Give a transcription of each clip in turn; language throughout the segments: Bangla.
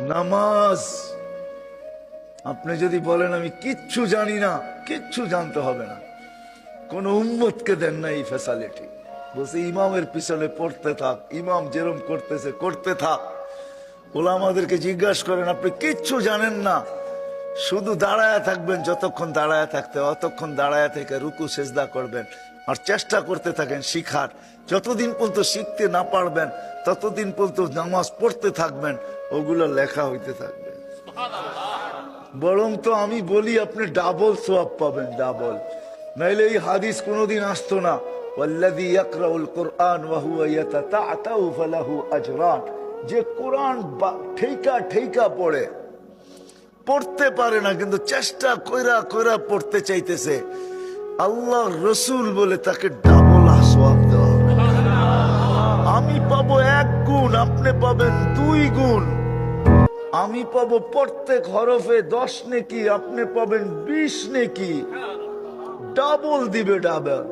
নামাজ। আপনি যদি বলেন, আমি কিচ্ছু জানি না, কিচ্ছু জানতে হবে না। কোন উম্মতকে দেন না এই ফ্যাসালিটি বলছে, ইমামের পিছনে পড়তে থাক, ইমাম যেরম করতেছে, করতে থাক। ওলা আমাদেরকে জিজ্ঞাসা করেন, আপনি কিচ্ছু জানেন না। শুধু দাঁড়ায় থাকবেন, যতক্ষণ দাঁড়ায় থাকতে অতক্ষণ দাঁড়ায় থেকে রুকু, সেজদা করবেন। আর চেষ্টা করতে থাকেন শিখার। যতদিন পর্যন্ত শিখতে না পারবেন, ততদিন পর্যন্ত নামাজ পড়তে থাকবেন, ওগুলো লেখা হইতে থাকবে। বরং তো আমি বলি, আপনি ডাবল সোয়াব পাবেন ডাবল নাইলে এই হাদিস কোনোদিন আসতো না। যে কোরআন ঠেকা ঠেকা পড়ে, পড়তে পারে না, কিন্তু চেষ্টা কইরা কইরা পড়তে চাইতেছে। আল্লাহ রসুল বলে তাকে ডাবল সোয়াব দেওয়া হবে। আমি পাবো এক গুণ, আপনি পাবেন দুই গুণ। আমি পাবো প্রত্যেক হরফে দশ নেকি, আপনি পাবেন বিশ নেকি। ডাবল দিবে ডাবল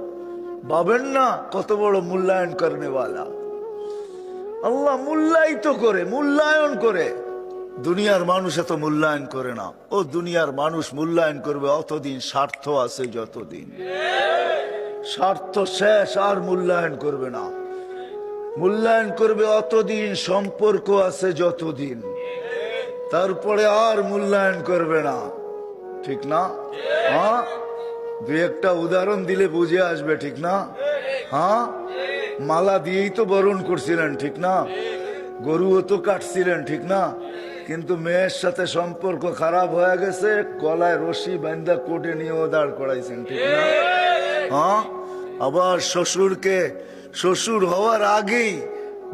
পাবেন না, কত বড় মূল্যায়ন করেনেওয়ালা আল্লাহ মূল্যায়িত করে, মূল্যায়ন করে। দুনিয়ার মানুষ এত মূল্যায়ন করে না। ও দুনিয়ার মানুষ মূল্যায়ন করবে অতদিন স্বার্থ আছে যতদিন। স্বার্থ শেষ আর মূল্যায়ন করবে না। মূল্যায়ন করবে অতদিন, সম্পর্ক আছে যতদিন। তারপরে আর মূল্যায়ন করবে না। ঠিক না? হ্যাঁ? দুই একটা উদাহরণ দিলে বুঝে আসবে, ঠিক না? হ্যাঁ? মালা দিয়েই তো বরণ করছিলেন, ঠিক না? গরুও তো কাটছিলেন, ঠিক না? কিন্তু মেয়ের সাথে সম্পর্ক খারাপ হয়ে গেছে, কলায় রশি বান্ধা কোটে ও দাঁড় করাইছেন, ঠিক না? হ্যাঁ? আবার শ্বশুরকে, শ্বশুর হওয়ার আগেই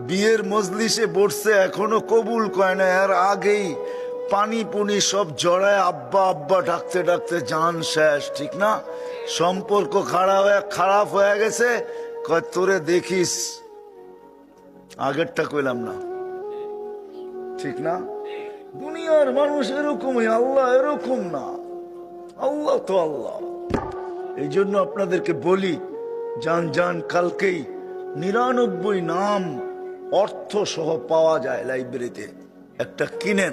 বিয়ের মজলিসে বসছে, এখনও কবুল কয় না, এর আগেই পানি পুনি সব জড়ায় আব্বা আব্বা ডাকতে ডাকতে জান শেষ, ঠিক না? সম্পর্ক খারাপ হয়ে খারাপ হয়ে গেছে তোরে দেখিস, আগেরটা কইলাম না, ঠিক না? দুনিয়ার মানুষ এরকমই, আল্লাহ এরকম না। আল্লাহ তো আল্লাহ। এই জন্য আপনাদেরকে বলি, যান যান কালকেই নিরানব্বই নাম অর্থ সহ পাওয়া যায় লাইব্রেরিতে। একটা কিনেন,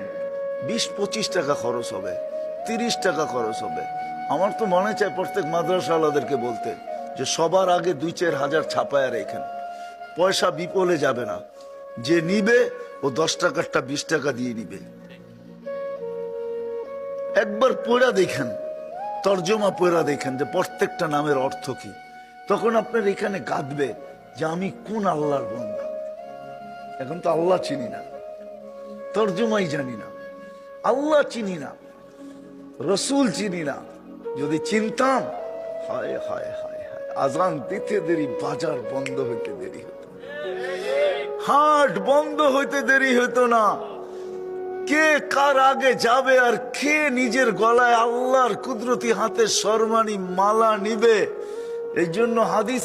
বিশ পঁচিশ টাকা খরচ হবে, তিরিশ টাকা খরচ হবে। আমার তো মনে চায় প্রত্যেক মাদ্রাসাওয়ালাদেরকে বলতে যে সবার আগে দুই চার হাজার ছাপায় রেখেন। পয়সা বিপলে যাবে না। যে নিবে ও দশ টাকারটা বিশ টাকা দিয়ে নিবে। একবার পড়া দেখেন, তর্জমা পড়া দেখেন যে প্রত্যেকটা নামের অর্থ কি। তখন আপনার এখানে কাঁদবে যে আমি কোন আল্লাহর বন্ধা? এখন তো আল্লাহ চিনি না, তর্জমাই জানি না, আল্লাহ চিনি না, রসুল চিনি না। যদি চিনতাম, হায় হায় হায় হায়, আজান দিতে দেরি, বাজার বন্ধ হইতে দেরি হতো। হাট বন্ধ হইতে দেরি হতো না। কে কার আগে যাবে আর কে নিজের গলায় আল্লাহর কুদরতি হাতে শর্মানি মালা নিবে? এই জন্য হাদিস